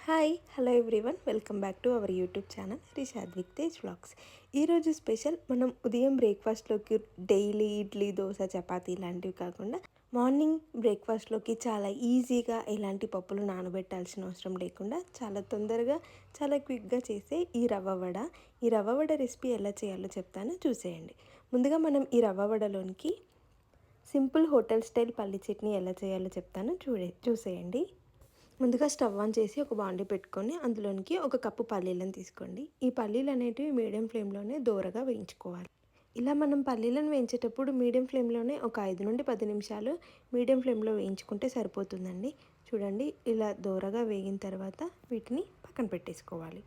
Hi hello everyone welcome back to our YouTube channel Rishad with Tej vlogs ఈరోజు special మనం ఉదయం బ్రేక్ఫాస్ట్లోకి daily idli dosa chapati ఇలాంటివి కాకుండా మార్నింగ్ బ్రేక్ఫాస్ట్లోకి చాలా ఈజీగా ఎలాంటి పప్పులు నానబెట్టాల్సిన అవసరం లేకుండా చాలా తొందరగా చాలా క్విక్గా చేసే ఈ రవ్వ వడ. ఈ రవ్వ వడ రెసిపీ ఎలా చేయాలో చెప్తాను చూసేయండి. ముందుగా మనం ఈ రవ్వ వడలోనికి సింపుల్ హోటల్ స్టైల్ పల్లి చట్నీ ఎలా చేయాలో చెప్తాను చూడే చూసేయండి. ముందుగా స్టవ్ ఆన్ చేసి ఒక బాండి పెట్టుకొని అందులోనికి ఒక కప్పు పల్లీలను తీసుకోండి. ఈ పల్లీలు అనేటివి మీడియం ఫ్లేమ్లోనే దూరగా వేయించుకోవాలి. ఇలా మనం పల్లీలను వేయించేటప్పుడు మీడియం ఫ్లేమ్లోనే ఒక ఐదు నుండి పది నిమిషాలు మీడియం ఫ్లేమ్లో వేయించుకుంటే సరిపోతుందండి. చూడండి ఇలా దూరగా వేగిన తర్వాత వీటిని పక్కన పెట్టేసుకోవాలి.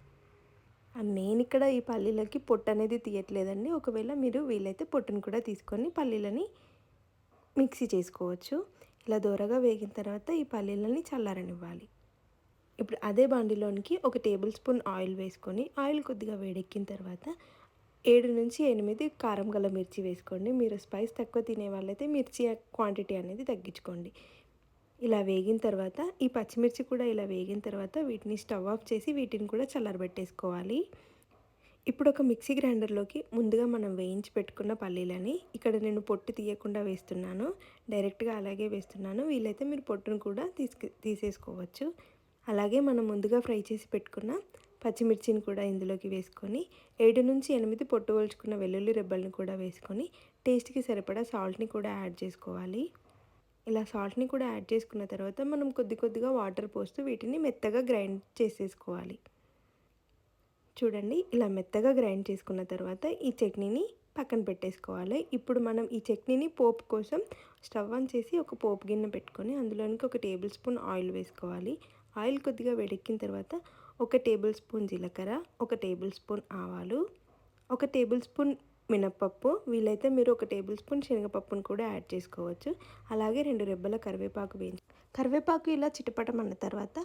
నేను ఇక్కడ ఈ పల్లీలకి పొట్టు అనేది తీయట్లేదండి. ఒకవేళ మీరు వీలైతే పొట్టును కూడా తీసుకొని పల్లీలని మిక్సీ చేసుకోవచ్చు. ఇలా దూరగా వేగిన తర్వాత ఈ పల్లీలని చల్లారనివ్వాలి. ఇప్పుడు అదే బండిలోనికి ఒక టేబుల్ స్పూన్ ఆయిల్ వేసుకొని ఆయిల్ కొద్దిగా వేడెక్కిన తర్వాత ఏడు నుంచి ఎనిమిది కారం గల మిర్చి వేసుకోండి. మీరు స్పైస్ తక్కువ తినే వాళ్ళైతే మిర్చి క్వాంటిటీ అనేది తగ్గించుకోండి. ఇలా వేగిన తర్వాత ఈ పచ్చిమిర్చి కూడా ఇలా వేగిన తర్వాత వీటిని స్టవ్ ఆఫ్ చేసి వీటిని కూడా చల్లారబెట్టేసుకోవాలి. ఇప్పుడు ఒక మిక్సీ గ్రైండర్లోకి ముందుగా మనం వేయించి పెట్టుకున్న పల్లీలని ఇక్కడ నేను పొట్టు తీయకుండా వేస్తున్నాను. డైరెక్ట్గా అలాగే వేస్తున్నాను. వీలైతే మీరు పొట్టును కూడా తీసుకు తీసేసుకోవచ్చు. అలాగే మనం ముందుగా ఫ్రై చేసి పెట్టుకున్న పచ్చిమిర్చిని కూడా ఇందులోకి వేసుకొని ఏడు నుంచి ఎనిమిది పొట్టు వల్చుకున్న వెల్లుల్లి రెబ్బల్ని కూడా వేసుకొని టేస్ట్కి సరిపడా సాల్ట్ని కూడా యాడ్ చేసుకోవాలి. ఇలా సాల్ట్ని కూడా యాడ్ చేసుకున్న తర్వాత మనం కొద్ది కొద్దిగా వాటర్ పోస్తూ వీటిని మెత్తగా గ్రైండ్ చేసేసుకోవాలి. చూడండి ఇలా మెత్తగా గ్రైండ్ చేసుకున్న తర్వాత ఈ చట్నీని పక్కన పెట్టేసుకోవాలి. ఇప్పుడు మనం ఈ చట్నీని పోపు కోసం స్టవ్ ఆన్ చేసి ఒక పోపు గిన్నె పెట్టుకొని అందులోనికి ఒక టేబుల్ స్పూన్ ఆయిల్ వేసుకోవాలి. ఆయిల్ కొద్దిగా వేడెక్కిన తర్వాత ఒక టేబుల్ స్పూన్ జీలకర్ర ఒక టేబుల్ స్పూన్ ఆవాలు ఒక టేబుల్ స్పూన్ మినప్పప్పు వీలైతే మీరు ఒక టేబుల్ స్పూన్ శనగపప్పును కూడా యాడ్ చేసుకోవచ్చు. అలాగే రెండు రెబ్బల కరివేపాకు వేయించి కరివేపాకు ఇలా చిటపటమన్న తర్వాత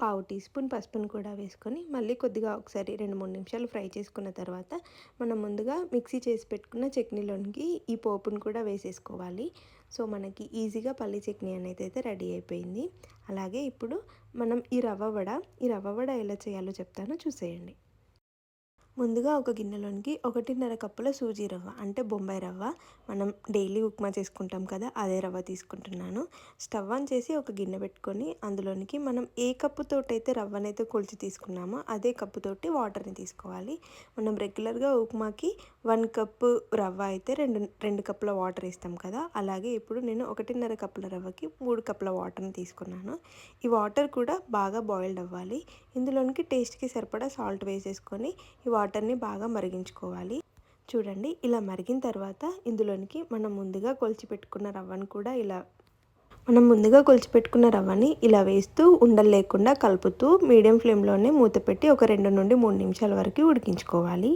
పావు టీ స్పూన్ పసుపును కూడా వేసుకొని మళ్ళీ కొద్దిగా ఒకసారి రెండు మూడు నిమిషాలు ఫ్రై చేసుకున్న తర్వాత మనం ముందుగా మిక్సీ చేసి పెట్టుకున్న చట్నీలోనికి ఈ పోపును కూడా వేసేసుకోవాలి. సో మనకి ఈజీగా పల్లి చట్నీ అనేది అయితే రెడీ అయిపోయింది. అలాగే ఇప్పుడు మనం ఈ రవ్వ వడ ఈ రవ్వ వడ ఎలా చేయాలో చెప్తానో. చూసేయండి. ముందుగా ఒక గిన్నెలోనికి ఒకటిన్నర కప్పుల సూజీ రవ్వ అంటే బొంబాయి రవ్వ. మనం డైలీ ఉప్మా చేసుకుంటాం కదా అదే రవ్వ తీసుకుంటున్నాను. స్టవ్ ఆన్ చేసి ఒక గిన్నె పెట్టుకొని అందులోనికి మనం ఏ కప్పుతోటైతే రవ్వనైతే కొలిచి తీసుకున్నామో అదే కప్పుతోటి వాటర్ని తీసుకోవాలి. మనం రెగ్యులర్గా ఉప్మాకి వన్ కప్పు రవ్వ అయితే రెండు రెండు కప్పుల వాటర్ ఇస్తాం కదా. అలాగే ఇప్పుడు నేను ఒకటిన్నర కప్పుల రవ్వకి మూడు కప్పుల వాటర్ని తీసుకున్నాను. ఈ వాటర్ కూడా బాగా బాయిల్డ్ అవ్వాలి. ఇందులోనికి టేస్ట్కి సరిపడా సాల్ట్ వేసేసుకొని ఈ వాటర్ వాటర్ని బాగా మరిగించుకోవాలి. చూడండి ఇలా మరిగిన తర్వాత ఇందులోనికి మనం ముందుగా కొలిచిపెట్టుకున్న రవ్వను కూడా ఇలా మనం ముందుగా కొలిచిపెట్టుకున్న రవ్వని ఇలా వేస్తూ ఉండలు లేకుండా కలుపుతూ మీడియం ఫ్లేమ్లోనే మూత పెట్టి ఒక రెండు నుండి మూడు నిమిషాల వరకు ఉడికించుకోవాలి.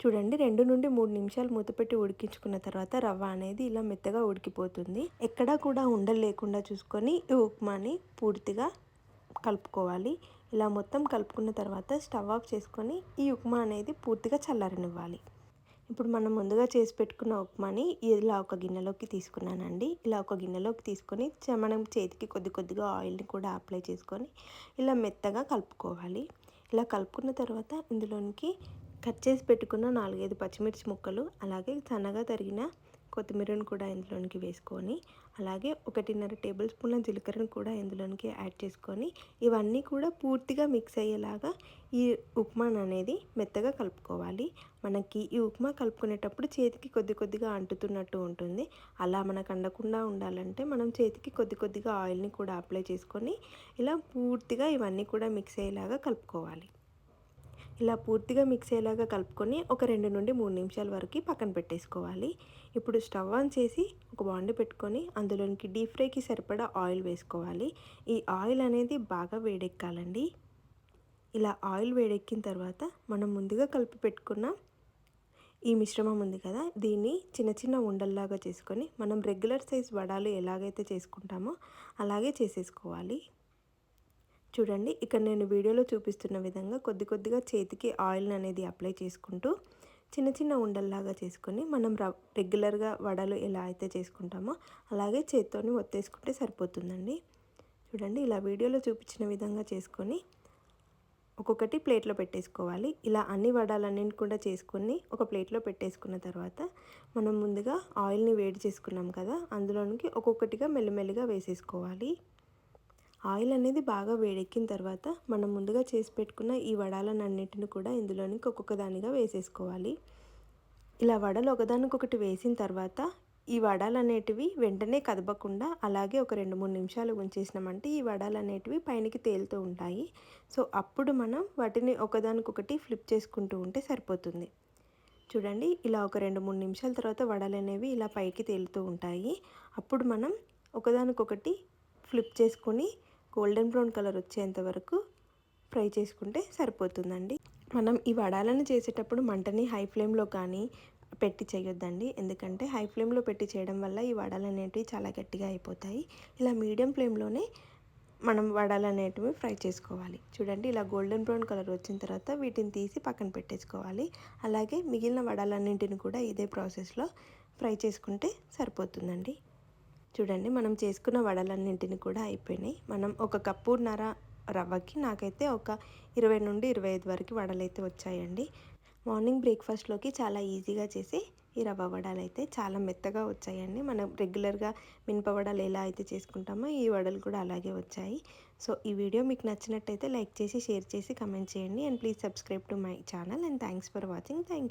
చూడండి రెండు నుండి మూడు నిమిషాలు మూత పెట్టి ఉడికించుకున్న తర్వాత రవ్వ అనేది ఇలా మెత్తగా ఉడికిపోతుంది. ఎక్కడా కూడా ఉండలు లేకుండా చూసుకొని ఈ ఉప్మాని పూర్తిగా కలుపుకోవాలి. ఇలా మొత్తం కలుపుకున్న తర్వాత స్టవ్ ఆఫ్ చేసుకొని ఈ ఉప్మా అనేది పూర్తిగా చల్లారనివ్వాలి. ఇప్పుడు మనం ముందుగా చేసి పెట్టుకున్న ఉప్మాని ఇలా ఒక గిన్నెలోకి తీసుకున్నానండి. ఇలా ఒక గిన్నెలోకి తీసుకొని మనం చేతికి కొద్ది కొద్దిగా ఆయిల్ని కూడా అప్లై చేసుకొని ఇలా మెత్తగా కలుపుకోవాలి. ఇలా కలుపుకున్న తర్వాత ఇందులోనికి కట్ చేసి పెట్టుకున్న నాలుగైదు పచ్చిమిర్చి ముక్కలు అలాగే సన్నగా తరిగిన కొత్తిమీరను కూడా ఇందులోనికి వేసుకొని అలాగే ఒకటిన్నర టేబుల్ స్పూన్ల జీలకర్రను కూడా ఇందులోనికి యాడ్ చేసుకొని ఇవన్నీ కూడా పూర్తిగా మిక్స్ అయ్యేలాగా ఈ ఉప్మా అనేది మెత్తగా కలుపుకోవాలి. మనకి ఈ ఉప్మా కలుపుకునేటప్పుడు చేతికి కొద్ది కొద్దిగా అంటుతున్నట్టు ఉంటుంది. అలా మనకు అండకుండా ఉండాలంటే మనం చేతికి కొద్ది కొద్దిగా ఆయిల్ని కూడా అప్లై చేసుకొని ఇలా పూర్తిగా ఇవన్నీ కూడా మిక్స్ అయ్యేలాగా కలుపుకోవాలి. ఇలా పూర్తిగా మిక్స్ అయ్యేలాగా కలుపుకొని ఒక రెండు నుండి మూడు నిమిషాల వరకు పక్కన పెట్టేసుకోవాలి. ఇప్పుడు స్టవ్ ఆన్ చేసి ఒక బాండి పెట్టుకొని అందులోనికి డీప్ ఫ్రైకి సరిపడా ఆయిల్ వేసుకోవాలి. ఈ ఆయిల్ అనేది బాగా వేడెక్కాలండి. ఇలా ఆయిల్ వేడెక్కిన తర్వాత మనం ముందుగా కలిపి పెట్టుకున్న ఈ మిశ్రమం ఉంది కదా దీన్ని చిన్న చిన్న ఉండల్లాగా చేసుకొని మనం రెగ్యులర్ సైజ్ వడాలు ఎలాగైతే చేసుకుంటామో అలాగే చేసేసుకోవాలి. చూడండి. ఇక్కడ నేను వీడియోలో చూపిస్తున్న విధంగా కొద్ది కొద్దిగా చేతికి ఆయిల్ అనేది అప్లై చేసుకుంటూ చిన్న చిన్న ఉండల్లాగా చేసుకొని మనం రెగ్యులర్గా వడలు ఎలా అయితే చేసుకుంటామో అలాగే చేత్తోని ఒత్తేసుకుంటే సరిపోతుందండి. చూడండి ఇలా వీడియోలో చూపించిన విధంగా చేసుకొని ఒక్కొక్కటి ప్లేట్లో పెట్టేసుకోవాలి. ఇలా అన్ని వడాలన్నింటి కూడా చేసుకొని ఒక ప్లేట్లో పెట్టేసుకున్న తర్వాత మనం ముందుగా ఆయిల్ని వేడి చేసుకున్నాం కదా అందులోనికి ఒక్కొక్కటిగా మెల్లమెల్లిగా వేసేసుకోవాలి. ఆయిల్ అనేది బాగా వేడెక్కిన తర్వాత మనం ముందుగా చేసి పెట్టుకున్న ఈ వడాలన్నింటిని కూడా ఇందులోనికి ఒక్కొక్క దానిగా వేసేసుకోవాలి. ఇలా వడలు ఒకదానికొకటి వేసిన తర్వాత ఈ వడాలు అనేటివి వెంటనే కదపకుండా అలాగే ఒక రెండు మూడు నిమిషాలు ఉంచేసినామంటే ఈ వడాలు అనేటివి పైనకి తేలుతూ ఉంటాయి. సో అప్పుడు మనం వాటిని ఒకదానికొకటి ఫ్లిప్ చేసుకుంటూ ఉంటే సరిపోతుంది. చూడండి ఇలా ఒక రెండు మూడు నిమిషాల తర్వాత వడలు అనేవి ఇలా పైకి తేలుతూ ఉంటాయి. అప్పుడు మనం ఒకదానికొకటి ఫ్లిప్ చేసుకొని గోల్డెన్ బ్రౌన్ కలర్ వచ్చేంత వరకు ఫ్రై చేసుకుంటే సరిపోతుందండి. మనం ఈ వడాలను చేసేటప్పుడు మంటని హై ఫ్లేమ్లో కానీ పెట్టి చేయొద్దండి. ఎందుకంటే హై ఫ్లేమ్లో పెట్టి చేయడం వల్ల ఈ వడలు అనేటివి చాలా గట్టిగా అయిపోతాయి. ఇలా మీడియం ఫ్లేమ్లోనే మనం వడలు అనేటివి ఫ్రై చేసుకోవాలి. చూడండి ఇలా గోల్డెన్ బ్రౌన్ కలర్ వచ్చిన తర్వాత వీటిని తీసి పక్కన పెట్టేసుకోవాలి. అలాగే మిగిలిన వడలన్నింటిని కూడా ఇదే ప్రాసెస్లో ఫ్రై చేసుకుంటే సరిపోతుందండి. చూడండి మనం చేసుకున్న వడలన్నింటిని కూడా అయిపోయినాయి. మనం ఒక కప్పున్నర రవ్వకి నాకైతే ఒక ఇరవై నుండి ఇరవై ఐదు వరకు వడలైతే వచ్చాయండి. మార్నింగ్ బ్రేక్ఫాస్ట్లోకి చాలా ఈజీగా చేసి ఈ రవ్వ వడలు అయితే చాలా మెత్తగా వచ్చాయండి. మనం రెగ్యులర్గా మినప వడలు ఎలా అయితే చేసుకుంటామో ఈ వడలు కూడా అలాగే వచ్చాయి. సో ఈ వీడియో మీకు నచ్చినట్టయితే లైక్ చేసి షేర్ చేసి కమెంట్ చేయండి. And please subscribe to my channel and thanks for watching. Thank